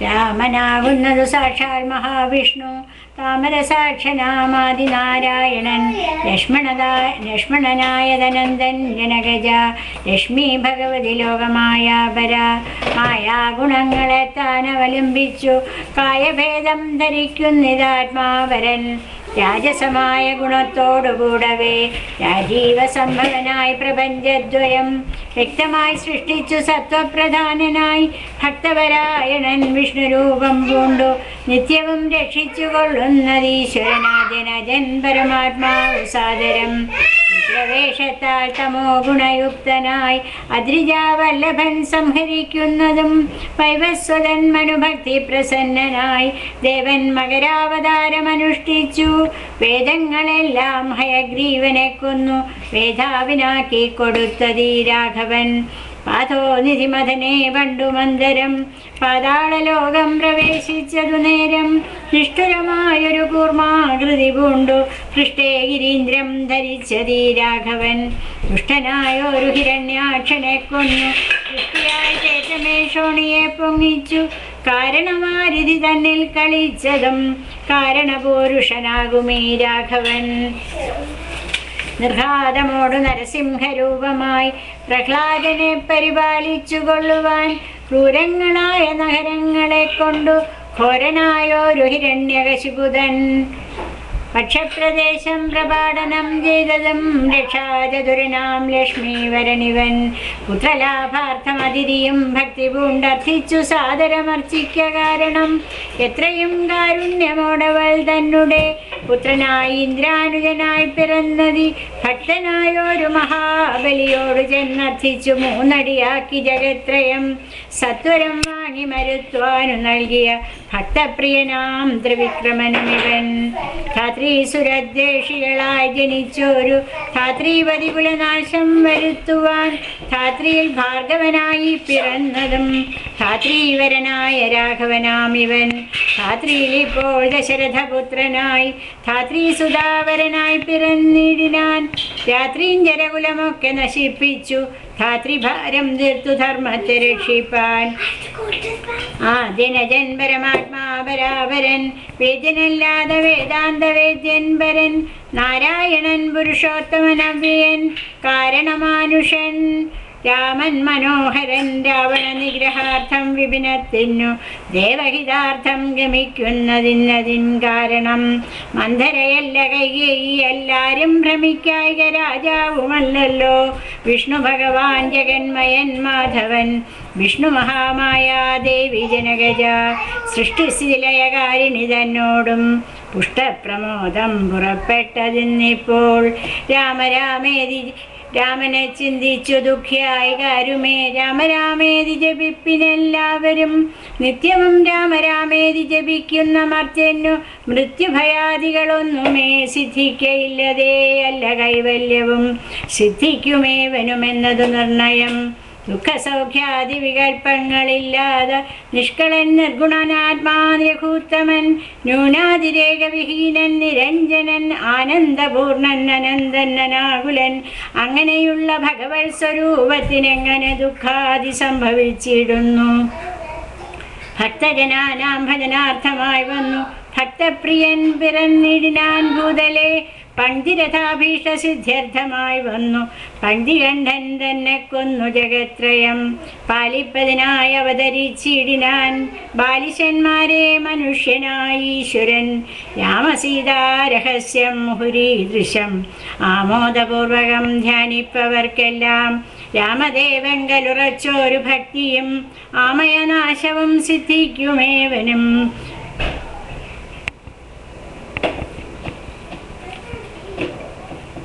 രാമനാകുന്നത് സാക്ഷാൽ മഹാവിഷ്ണു. താമരസാക്ഷനാമാതിനാരായണൻ ലക്ഷ്മണദാ ലക്ഷ്മണനായതനന്ദൻ ജനകജ ലക്ഷ്മി ഭഗവതി ലോകമായ പര മായാഗുണങ്ങളെ താൻ അവലംബിച്ചു കായഭേദം ധരിക്കുന്നിതാത്മാവരൻ. രാജസമായ ഗുണത്തോടുകൂടവേ. രാജീവ സംഭവനായി പ്രപഞ്ചദ്വയം വ്യക്തമായി സൃഷ്ടിച്ചു സത്വപ്രധാനനായി ഭക്തപരായണൻ വിഷ്ണുരൂപം പൂണ്ടു. നിത്യവും രക്ഷിച്ചു കൊള്ളുന്നതീശ്വരനാജനജൻ പരമാത്മാവ് സാദരം. പ്രവേശത്താൽ തമോ ഗുണയുക്തനായി അദ്രിജാവല്ലഭൻ സംഹരിക്കുന്നതും വൈവസ്വതൻ മനുഭക്തി പ്രസന്നനായി ദേവൻ മകരാവതാരമനുഷ്ഠിച്ചു വേദങ്ങളെല്ലാം ഹയഗ്രീവനെ കൊന്നു. വേദാവിനാക്കി കൊടുത്തതീ രാഘവൻ പാതോനിധിമഥനെ പണ്ടു മന്ദരം. പാതാളലോകം പ്രവേശിച്ചതു നേരം നിഷ്ഠുരമായൊരു കൂർമാകൃതി പൂണ്ടു. പൃഷ്ടേ ഗിരീന്ദ്രം ധരിച്ചതീ രാഘവൻ. ദുഷ്ടനായൊരു ഹിരണ്യാക്ഷനെ കൊന്നു. കൃഷ്ണയായ ചേറ്റമേഷോണിയെ പൊങ്ങിച്ചു. കാരണമാരിധി തന്നിൽ കളിച്ചതും കാരണപുരുഷനാകുമീ രാഘവൻ. നിർഘാതമോടു നരസിംഹരൂപമായി പ്രഹ്ലാദനെ പരിപാലിച്ചു കൊള്ളുവാൻ ക്രൂരങ്ങളായ നഗരങ്ങളെ കൊണ്ടു ഘോരനായോരു ഹിരണ്യകശിപുതൻ. പക്ഷപ്രദേശം പ്രപാടനം ചെയ്തതും രക്ഷാചതുരനാം ലക്ഷ്മീവരണിവൻ പുത്രലാഭാർത്ഥം അതിരിയും ഭക്തി പൂണ്ടർത്ഥിച്ചു സാദരമർച്ചിക്ക കാരണം എത്രയും കാരുണ്യമോടവൾ തന്നെ പുത്രനായി ഇന്ദ്രാനുജനായി പിറന്നതി ഭക്തനായൊരു മഹാബലിയോട് ചെന്നർത്ഥിച്ചു മൂന്നടിയാക്കി ജഗത്രയം. സത്വരം വാങ്ങി മരുത്വാനു നൽകിയ ഭക്തപ്രിയനാം ത്രിവിക്രമനുമിവൻ. ധാത്രീസുരദ്വേഷികളായി ജനിച്ചൊരു ധാത്രീപതി കുലനാശം വരുത്തുവാൻ ധാത്രിയിൽ ഭാർഗവനായി പിറന്നതും ധാത്രീവരനായ രാഘവനാം ഇവൻ ധാത്രിയിൽ ഇപ്പോൾ ദശരഥപുത്രനായി ധാത്രീസുധാവരനായി പിറന്നിടിനാൻ രാത്രീഞ്ചരകുലമൊക്കെ നശിപ്പിച്ചു. ധാത്രിഭാരം തീർത്തു ധർമ്മത്തെ രക്ഷിപ്പാൻ ആ ദിനജൻ പരമാത്മാപരാപരൻ വേദ്യനല്ലാതെ വേദാന്ത വേദ്യൻ നാരായണൻ പുരുഷോത്തമനവ്യൻ കാരണമാനുഷൻ രാമൻ മനോഹരൻ രാവണ നിഗ്രഹാർത്ഥം വിപിനത്തിനു ദേവഹിതാർത്ഥം ഗമിക്കുന്നതിന്നതിൻ കാരണം മന്ധരയല്ല കൈകേയി എല്ലാരും ഭ്രമിക്കായിക രാജാവുമല്ലല്ലോ. വിഷ്ണു ഭഗവാൻ ജഗന്മയൻ മാധവൻ. വിഷ്ണു മഹാമായ ദേവി ജനകജ. സൃഷ്ടിശീലയകാരിണി തന്നോടും പുഷ്ടപ്രമോദം പുറപ്പെട്ടതിന്നിപ്പോൾ. രാമരാമേതി രാമനെ ചിന്തിച്ചു ദുഃഖിയായി കാരുമേ. രാമരാമേതി ജപിപ്പിനെല്ലാവരും നിത്യവും രാമരാമേതി ജപിക്കുന്ന മർത്യനു മൃത്യുഭയാദികളൊന്നുമേ സിദ്ധിക്കയില്ലതേ അല്ല കൈവല്യവും. സിദ്ധിക്കുമേവനുമെന്നതു നിർണയം. ദുഃഖസൗഖ്യാദി വികൽപ്പങ്ങളില്ലാതെ നിഷ്കളൻ നിർഗുണനാത്മാനിരഭൂത്തമൻ ന്യൂനാതിരേകവിഹീനൻ നിരഞ്ജനൻ ആനന്ദപൂർണൻ അനന്തനാകുലൻ. അങ്ങനെയുള്ള ഭഗവത് സ്വരൂപത്തിനെങ്ങനെ ദുഃഖാദി സംഭവിച്ചിടുന്നു? ഭക്തജനാനാം ഭജനാർത്ഥമായി വന്നു. ഭക്തപ്രിയൻ പിറന്നിടിനാൻ ഭൂതലെ പണ്ഡിരഥാഭീഷ്ട സിദ്ധ്യർത്ഥമായി വന്നു. പണ്ഡികണ്ഠൻ തന്നെ കൊന്നു ജഗത്രയം. പാലിപ്പതിനായി അവതരിച്ചിടിനാൻ ബാലിശന്മാരെ മനുഷ്യനായി ഈശ്വരൻ. രാമസീതാരഹസ്യം മുഹുരീദൃശം. ആമോദപൂർവകം ധ്യാനിപ്പവർക്കെല്ലാം രാമദേവങ്കലുറച്ചൊരു ഭക്തിയും ആമയനാശവും സിദ്ധിക്കുമേവനും.